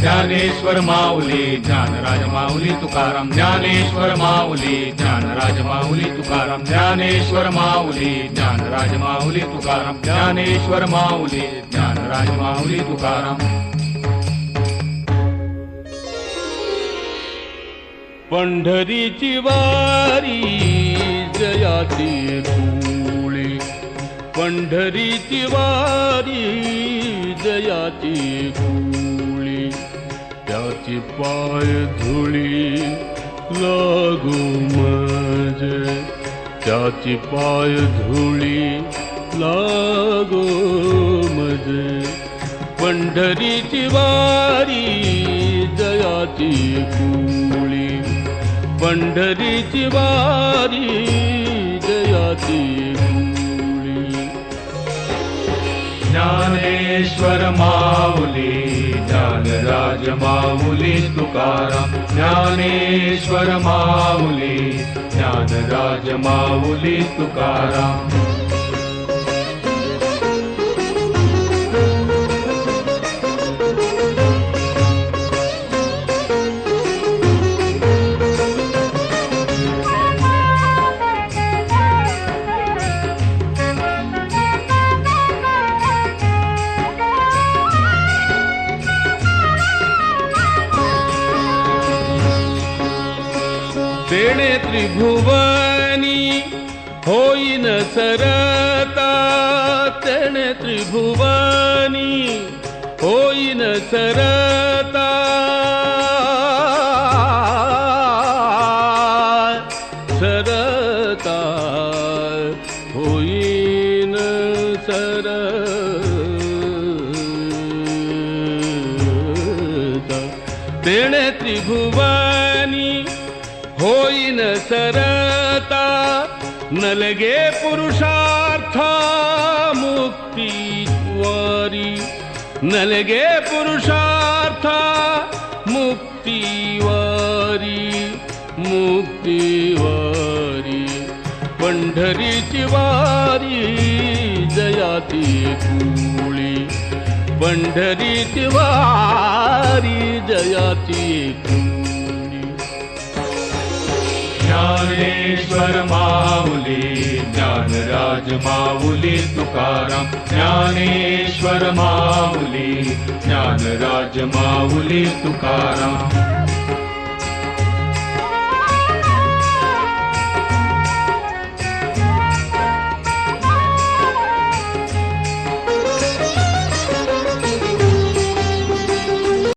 ज्ञानेश्वर माऊली ज्ञानराज माऊली तुकाराम ज्ञानेश्वर माऊली ज्ञानराज माऊली तुकाराम ज्ञानेश्वर माऊली ज्ञानराज माऊली तुकाराम ज्ञानेश्वर माऊली ज्ञानराज माऊली तुकाराम. पंढरीची वारी जयाती कुळी पंढरीची वारी जयाती कुळी पाय धुळी लागू मज त्याची पाय धुळी लागो मज पंढरीची वारी जयाची कुळी पंढरीची वारी जयाची ज्ञानेश्वर माऊली ज्ञानराज माऊली तुकाराम ज्ञानेश्वर माऊली ज्ञानराज माऊली तुकाराम तेणे त्रिभुवनी होईन सरता तेणे त्रिभुवनी होईन सरता। सरता होईन सरता। तेणे त्रिभुवनी सरता नलगे पुरुषार्थ मुक्ती वारी. नलगे पुरुषार्थ मुक्ती वारी मुक्ती वारी. पंढरीची वारी जयाती कुळी. पंढरीची वारी जयाती कुळी ज्ञानेश्वर माऊली ज्ञानराज माऊली तुकाराम। ज्ञानेश्वर माऊली ज्ञानराज माऊली तुकाराम